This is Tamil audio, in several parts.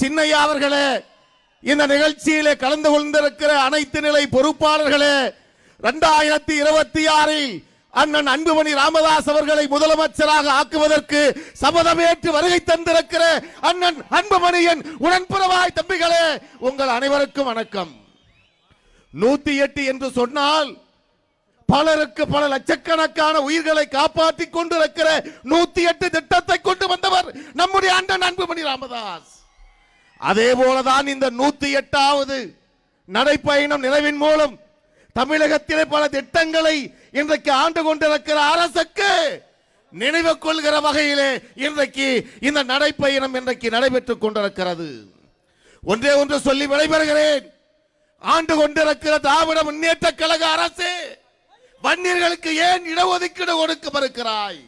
சின்னையா அவர்களே இந்த நிகழ்ச்சியிலே கலந்து கொண்டிருக்கிற அனைத்து நிலை பொறுப்பாளர்களே இரண்டாயிரத்தி இருபத்தி ஆறில் அண்ணன் அன்புமணி ராமதாஸ் அவர்களை முதலமைச்சராக ஆக்குவதற்கு சபதமேற்று வருகை தந்திருக்கிற அண்ணன் அன்புமணியின் உடன்பிறவாய் தம்பிகளே உங்கள் அனைவருக்கும் வணக்கம். நூத்தி எட்டு என்று சொன்னால் பலருக்கு பல லட்சக்கணக்கான உயிர்களை காப்பாற்றி கொண்டிருக்கிற நூத்தி எட்டு திட்டத்தை கொண்டு வந்தவர் நம்முடைய அண்ணன் அன்புமணி ராமதாஸ். அதே போலதான் இந்த நூத்தி எட்டாவது நடைப்பயணம் நிலவின் மூலம் தமிழகத்திலே பல திட்டங்களை இன்றைக்கு ஆண்டு கொண்டிருக்கிற அரசுக்கு நினைவு கொள்கிற வகையிலே இன்றைக்கு இந்த நடைப்பயணம் இன்றைக்கு நடைபெற்றுக் கொண்டிருக்கிறது. ஒன்றே ஒன்று சொல்லி விடைபெறுகிறேன். ஆண்டு கொண்டிருக்கிற திராவிட முன்னேற்ற கழக அரசு வன்னியர்களுக்கு ஏன் இடஒதுக்கீடு கொடுக்க மறுக்கிறாய்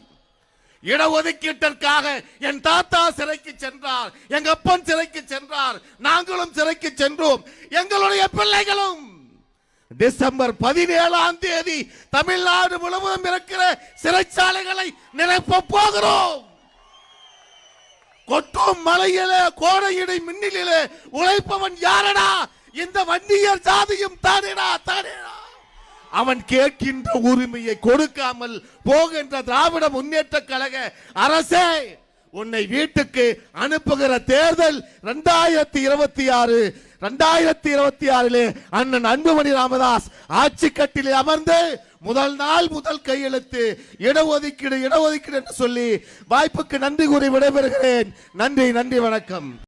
இடஒதுக்கீட்டிற்காக என் தாத்தா சிறைக்கு சென்றார் எங்க அப்பன் சிறைக்கு சென்றார் நாங்களும் சிறைக்கு சென்றோம். எங்களுடைய பிள்ளைகளும் டிசம்பர் பதினேழாம் தேதி தமிழ்நாடு முழுவதும் இருக்கிற சிறைச்சாலைகளை நிரப்ப போகிறோம். கொட்டும் மலையிலே கோடையிடை மின்னிலே உழைப்பவன் யாரடா? இந்த வன்னியர் ஜாதியும் தானேடா தானேடா? அவன் கேட்கின்ற உரிமையை கொடுக்காமல் போகின்ற திராவிட முன்னேற்ற கழக அரசே உன்னை வீட்டுக்கு அனுப்புகிற தேர்தல் இரண்டாயிரத்தி இருபத்தி ஆறு இரண்டாயிரத்தி இருபத்தி ஆறிலே அண்ணன் அன்புமணி ராமதாஸ் ஆட்சி கட்டிலே அமர்ந்து முதல் நாள் முதல் கையெழுத்து இடஒதுக்கீடு இடஒதுக்கீடு என்று சொல்லி வாய்ப்புக்கு நன்றி கூறி விடைபெறுகிறேன். நன்றி நன்றி வணக்கம்.